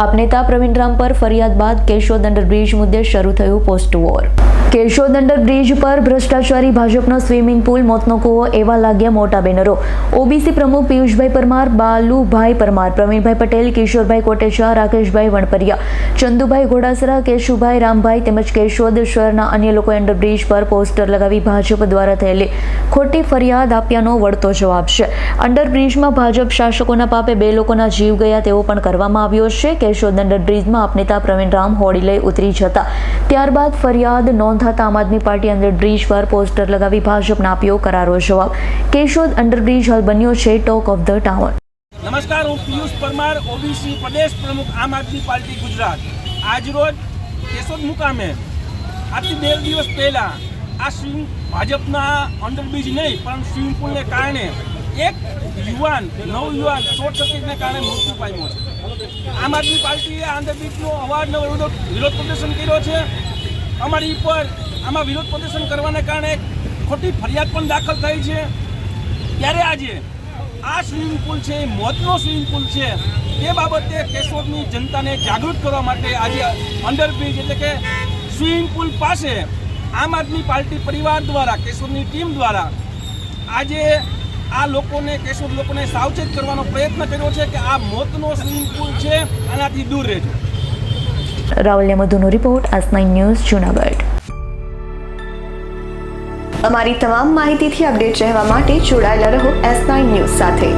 આપ નેતા પ્રવીણ રામ પર ફરિયાદ બાદ કેશોદ અંડરબ્રિજ મુદ્દે શરૂ થયું પોસ્ટ વોર. કેશોદ અંડરબ્રિજ પર ભ્રષ્ટાચારી ભાજપનો સ્વિમિંગ પુલ મોતનો કૂવો એવા લાગ્યા મોટા બેનરો. ઓબીસી પ્રમુખ પિયુષભાઈ પરમાર, બાલુભાઈ પરમાર, પ્રવીણભાઈ પટેલ, કિશોરભાઈ કોટેચા, રાકેશભાઈ વણપરિયા, ચંદુભાઈ ઘોડાસરા, કેશુભાઈ રામભાઈ તેમજ કેશોદ શહેરના અન્ય લોકોએ અંડરબ્રિજ પર પોસ્ટર લગાવી ભાજપ દ્વારા થયેલી ખોટી ફરિયાદ આપ્યાનો વળતો જવાબ છે. અંડરબ્રિજમાં ભાજપ શાસકોના પાપે બે લોકોના જીવ ગયા તેવો પણ કરવામાં આવ્યો છે. કેશોદ અંડરબ્રિજમાં અપનેતા પ્રવીણ રામ હોડી લઈ ઉતરી જતા. ત્યારબાદ ફરિયાદ નોંધાતા આમ આદમી પાર્ટી અંડરબ્રિજ પર પોસ્ટર લગાવી ભાજપના આપ્યો કરારો જવાબ. કેશોદ અંડરબ્રિજ હાલ બન્યો છે ટોક ઓફ ધ ટાઉન નમસ્કાર, હું પિયુષ પરમાર ઓબીસી પ્રદેશ પ્રમુખ, આમ આદમી પાર્ટી ગુજરાત. આજરોજ કેશોદ મુકામે, આજથી બે દિવસ પહેલા આ સ્વિમિંગ ભાજપના અંડરબ્રિજ નહીં, પણ સ્વિમિંગ પુલને કારણે એક યુવાન, નવ યુવાન શોર્ટ સર્કિટને કારણે મૃત્યુ પામ્યો છે. આમ આદમી પાર્ટીએ આ અંડરબ્રિજનો અવારનવાર વિરોધ પ્રદર્શન કર્યો છે. અમારી ઉપર આમાં વિરોધ પ્રદર્શન કરવાને કારણે ખોટી ફરિયાદ પણ દાખલ થઈ છે. ત્યારે આજે આ સ્વિમિંગ પુલ છે, એ મોતનો સ્વિમિંગ પુલ છે, તે બાબતે કેશોદની જનતાને જાગૃત કરવા માટે આજે અંડરબ્રિજ એટલે કે સ્વિમિંગ પુલ પાસે આમ આદમી પાર્ટી પરિવાર દ્વારા, કેશોદની ટીમ દ્વારા આજે આ લોકોને, કેશોદ લોકોને સાવચેત કરવાનો પ્રયત્ન કર્યો છે કે આ મોતનો સ્વિમિંગ પુલ છે, આનાથી દૂર રહેજો. રાવલ્ય મધુનો રિપોર્ટ આસ નાઇન ન્યૂઝ, જુનાગઢ. અમારી તમામ માહિતીથી અપડેટ રહેવા માટે જોડાયેલા રહો એસ નાઇન ન્યૂઝ સાથે.